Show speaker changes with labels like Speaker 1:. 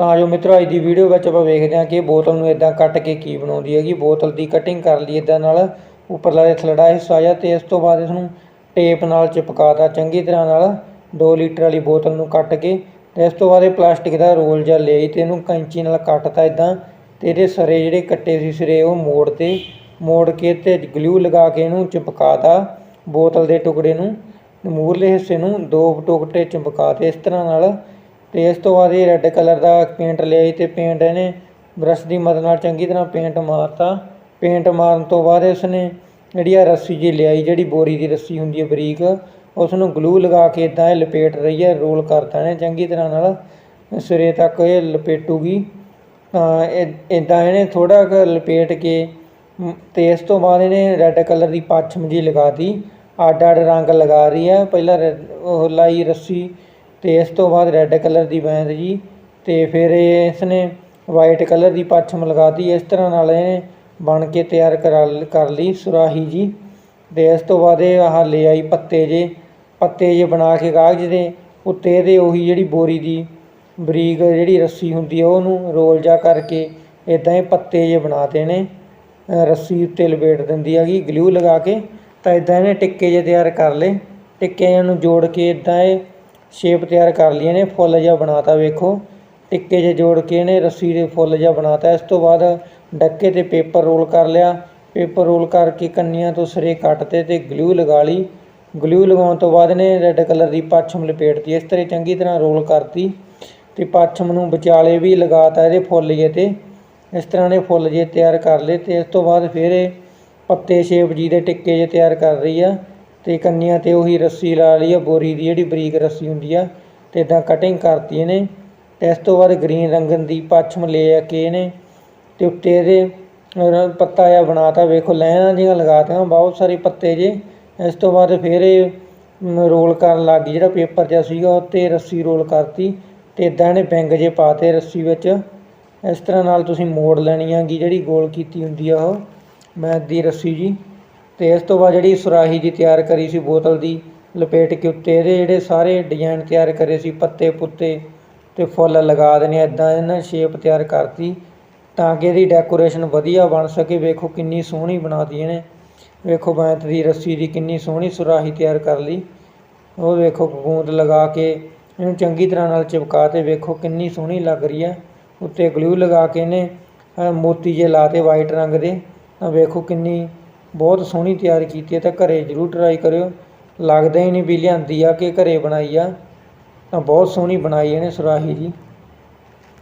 Speaker 1: ਤਾਂ ਜੋ ਮਿੱਤਰੋ, ਅੱਜ ਦੀ ਵੀਡੀਓ ਵਿੱਚ ਆਪਾਂ ਵੇਖਦੇ ਹਾਂ ਕਿ ਬੋਤਲ ਨੂੰ ਇਦਾਂ ਕੱਟ ਕੇ ਕੀ ਬਣਾਉਂਦੀ ਹੈਗੀ। ਬੋਤਲ ਦੀ ਕਟਿੰਗ ਕਰ ਲਈ ਇਦਾਂ ਨਾਲ। ਉੱਪਰਲਾ ਇਹ ਥਲੜਾ ਹਿੱਸਾ ਜਿਹਾ ਤੇ ਇਸ ਤੋਂ ਬਾਅਦ ਇਸ ਨੂੰ ਟੇਪ ਨਾਲ ਚਿਪਕਾਤਾ ਚੰਗੀ ਤਰ੍ਹਾਂ ਨਾਲ 2 ਲੀਟਰ ਵਾਲੀ ਬੋਤਲ ਨੂੰ ਕੱਟ ਕੇ ਤੇ ਇਸ ਤੋਂ ਬਾਅਦ ਇਹ ਪਲਾਸਟਿਕ ਦਾ ਰੋਲ ਜਿਹਾ ਲਿਆਈ ਤੇ ਇਹਨੂੰ ਕੈਂਚੀ ਨਾਲ ਕੱਟਤਾ ਇਦਾਂ ਤੇ ਇਹਦੇ ਸਰੇ ਜਿਹੜੇ ਕੱਟੇ ਸੀ ਸਿਰੇ ਉਹ ਮੋੜ ਤੇ, ਮੋੜ ਕੇ ਤੇ ਗਲੂ ਲਗਾ ਕੇ ਇਹਨੂੰ ਚਿਪਕਾਤਾ ਬੋਤਲ ਦੇ ਟੁਕੜੇ ਨੂੰ। ਮੂਰਲੇ ਹਿੱਸੇ ਨੂੰ ਦੋ ਟੁਕੜੇ ਚਿਪਕਾਤੇ ਇਸ ਤਰ੍ਹਾਂ ਨਾਲ ਤੇ ਇਸ ਤੋਂ ਬਾਅਦ ਇਹ ਰੈੱਡ ਕਲਰ ਦਾ ਪੇਂਟ ਲਿਆਈ ਤੇ ਪੇਂਟ ਇਹਨੇ ਬਰਸ਼ ਦੀ ਮਦਦ ਨਾਲ ਚੰਗੀ ਤਰ੍ਹਾਂ ਪੇਂਟ ਮਾਰਤਾ। ਪੇਂਟ ਮਾਰਨ ਤੋਂ ਬਾਅਦ ਇਸਨੇ ਜਿਹੜੀ ਆ ਰੱਸੀ ਜੀ ਲਿਆਈ ਜਿਹੜੀ ਬੋਰੀ ਦੀ ਰੱਸੀ ਹੁੰਦੀ ਹੈ ਬਰੀਕ ਉਸ ਨੂੰ ਗਲੂ ਲਗਾ ਕੇ ਇਦਾਂ ਇਹ ਲਪੇਟ ਰਹੀ ਹੈ ਰੋਲ ਕਰਤਾ ਨੇ ਚੰਗੀ ਤਰ੍ਹਾਂ ਨਾਲ। ਸਿਰੇ ਤੱਕ ਇਹ ਲਪੇਟੂਗੀ। ਤਾਂ ਇਦਾਂ ਇਹਨੇ ਥੋੜਾ ਕੁ ਲਪੇਟ ਕੇ ਮ, ਤੇ ਇਸ ਤੋਂ ਬਾਅਦ ਇਹਨੇ ਰੈੱਡ ਕਲਰ ਦੀ ਪੱਛਮ ਜੀ ਲਗਾਤੀ ਅੱਡ ਅੱਡ ਰੰਗ ਲਗਾ ਰਹੀ ਹੈ ਪਹਿਲਾਂ ਰੈੱਡ- ਉਹ ਲਾਈ ਰੱਸੀ ਅਤੇ ਇਸ ਤੋਂ ਬਾਅਦ ਰੈੱਡ ਕਲਰ ਦੀ ਬੈਂਦ ਜੀ ਅਤੇ ਫਿਰ ਇਹ ਇਸਨੇ ਵਾਈਟ ਕਲਰ ਦੀ ਪੱਛਮ ਲਗਾਤੀ। ਇਸ ਤਰ੍ਹਾਂ ਨਾਲ ਇਹਨੇ ਬਣ ਕੇ ਤਿਆਰ ਕਰਾ ਲ- ਕਰ ਲਈ ਸੁਰਾਹੀ ਜੀ। ਅਤੇ ਇਸ ਤੋਂ ਬਾਅਦ ਇਹ ਆਹ ਲੈ ਆਈ ਪੱਤੇ ਜੇ। ਪੱਤੇ ਜੇ ਬਣਾ ਕੇ ਕਾਗਜ਼ ਦੇ। ਉੱਤੇ ਇਹਦੇ ਉਹੀ ਜਿਹੜੀ ਬੋਰੀ ਦੀ ਬਰੀਕ ਜਿਹੜੀ ਰੱਸੀ ਹੁੰਦੀ ਆ ਉਹਨੂੰ ਰੋਲ ਜਾ ਕਰਕੇ ਇਦਾਂ ਇਹ ਪੱਤੇ ਜੇ ਬਣਾਤੇ ਨੇ ਅ, ਰੱਸੀ ਉੱਤੇ ਲਪੇਟ ਦਿੰਦੀ ਹੈਗੀ ਗਲੂ ਲਗਾ ਕੇ। ਤਾਂ ਇਦਾਂ ਇਹਨੇ ਟਿੱਕੇ ਜੇ ਤਿਆਰ ਕਰ ਲਏ। ਟਿੱਕਿਆਂ ਨੂੰ ਜੋੜ ਕੇ ਇਦਾਂ ਇਹ ਸ਼ੇਪ ਤਿਆਰ ਕਰ ਲਈ ਇਹਨੇ ਫੁੱਲ ਜਿਹਾ ਬਣਾਤਾ ਵੇਖੋ। ਟਿੱਕੇ ਜੇ ਜੋੜ ਕੇ ਇਹਨੇ ਰੱਸੀ ਦੇ ਫੁੱਲ ਜਿਹਾ ਬਣਾਤਾ। ਇਸ ਤੋਂ ਬਾਅਦ ਡੱਕੇ ਤੇ ਪੇਪਰ ਰੋਲ ਕਰ ਲਿਆ। ਪੇਪਰ ਰੋਲ ਕਰਕੇ ਕੰਨੀਆਂ ਤੋਂ ਸਿਰੇ ਕੱਟਤੇ ਤੇ ਗਲੂ ਲਗਾ ਲਈ। ਗਲੂ ਲਗਾਉਣ ਤੋਂ ਬਾਅਦ ਇਹਨੇ ਰੈੱਡ ਕਲਰ ਦੀ ਪੱਛਮ ਲਪੇਟਤੀ। ਇਸ ਤਰ੍ਹਾਂ ਚੰਗੀ ਤਰ੍ਹਾਂ ਰੋਲ ਕਰਤੀ ਤੇ ਪਾਛਮ ਨੂੰ ਵਿਚਾਲੇ ਵੀ ਲਗਾਤਾ ਇਹਦੇ ਫੁੱਲ ਜੇ ਤੇ। ਇਸ ਤਰ੍ਹਾਂ ਨੇ ਫੁੱਲ ਜੇ ਤਿਆਰ ਕਰ ਲਏ ਤੇ ਇਸ ਤੋਂ ਬਾਅਦ ਫਿਰ ਇਹ ਪੱਤੇ ਸ਼ੇਪ ਜੀ ਦੇ ਟਿੱਕੇ ਜੇ ਤਿਆਰ ਕਰ ਰਹੀ ਆ। ਤੇ ਕੰਨੀਆਂ ਤੇ ਉਹੀ ਰੱਸੀ ਲਾ ਲਈ ਆ, ਬੋਰੀ ਦੀ ਜਿਹੜੀ ਬਰੀਕ ਰੱਸੀ ਹੁੰਦੀ ਆ, ਤੇ ਇਦਾਂ ਕਟਿੰਗ ਕਰਤੀ ਇਹਨੇ। ਤੇ ਇਸ ਤੋਂ ਬਾਅਦ ਗ੍ਰੀਨ ਰੰਗਨ ਦੀ ਪੱਛਮ ਲੈ ਆ ਕੇ ਇਹਨੇ, ਤੇ ਉੱਤੇ ਇਹਦੇ ਪੱਤਾ ਜਿਹਾ ਬਣਾਤਾ। ਵੇਖੋ, ਲਾਈਨਾਂ ਜਿਹੀਆਂ ਲਗਾਤੀਆਂ, ਬਹੁਤ ਸਾਰੇ ਪੱਤੇ ਜੇ। ਇਸ ਤੋਂ ਬਾਅਦ ਫਿਰ ਇਹ ਰੋਲ ਕਰਨ ਲੱਗ ਗਈ, ਜਿਹੜਾ ਪੇਪਰ ਜਿਹਾ ਸੀਗਾ, ਉੱਤੇ ਰੱਸੀ ਰੋਲ ਕਰਤੀ। ਤੇ ਇਦਾਂ ਇਹਨੇ ਬੈਂਗ ਜੇ ਪਾਤੇ ਰੱਸੀ ਵਿੱਚ। ਇਸ ਤਰ੍ਹਾਂ ਨਾਲ ਤੁਸੀਂ ਮੋੜ ਲੈਣੀ ਹੈਗੀ ਜਿਹੜੀ ਗੋਲ ਕੀਤੀ ਹੁੰਦੀ ਆ ਉਹ। ਮੈਂ ਦੀ ਰੱਸੀ ਜੀ। ਤੇ ਇਸ ਤੋਂ ਬਾਅਦ ਜਿਹੜੀ ਸੁਰਾਹੀ ਜੀ ਤਿਆਰ ਕਰੀ ਸੀ ਬੋਤਲ ਦੀ, ਲਪੇਟ ਕੇ ਉੱਤੇ, ਇਹਦੇ ਜਿਹੜੇ ਸਾਰੇ ਡਿਜ਼ਾਈਨ ਤਿਆਰ ਕਰੇ ਸੀ, ਪੱਤੇ ਪੁੱਤੇ ਤੇ ਫੁੱਲ ਲਗਾ ਦੇਣੇ ਇਦਾਂ ਇਹਨਾਂ ਸ਼ੇਪ ਤਿਆਰ ਕਰਤੀ ਤਾਂ ਕਿ ਇਹਦੀ ਡੈਕੋਰੇਸ਼ਨ ਵਧੀਆ ਬਣ ਸਕੇ। ਵੇਖੋ ਕਿੰਨੀ ਸੋਹਣੀ ਬਣਾਤੀ ਇਹਨੇ। ਵੇਖੋ ਬੈਂਤ ਦੀ ਰੱਸੀ ਦੀ ਕਿੰਨੀ ਸੋਹਣੀ ਸੁਰਾਹੀ ਤਿਆਰ ਕਰ ਲਈ। ਉਹ ਵੇਖੋ ਗੂੰਦ ਲਗਾ ਕੇ ਇਹਨੂੰ ਚੰਗੀ ਤਰ੍ਹਾਂ ਨਾਲ ਚਿਪਕਾ ਤੇ ਵੇਖੋ ਕਿੰਨੀ ਸੋਹਣੀ ਲੱਗ ਰਹੀ ਹੈ। ਉੱਤੇ ਗਲੂ ਲਗਾ ਕੇ ਇਹਨੇ ਮੋਤੀ ਜੇ ਲਾਤੇ ਵਾਈਟ ਰੰਗ ਦੇ ਤਾਂ ਵੇਖੋ ਕਿੰਨੀ ਬਹੁਤ ਸੋਹਣੀ ਤਿਆਰ ਕੀਤੀ ਹੈ ਤਾਂ ਘਰੇ ਜ਼ਰੂਰ ਟਰਾਈ ਕਰਿਓ। ਲੱਗਦਾ ਹੀ ਨਹੀਂ ਵੀ ਲਿਆਂਦੀ ਆ ਕਿ ਘਰੇ ਬਣਾਈ ਆ। ਤਾਂ ਬਹੁਤ ਸੋਹਣੀ ਬਣਾਈ ਇਹਨੇ ਸੁਰਾਹੀ ਜੀ।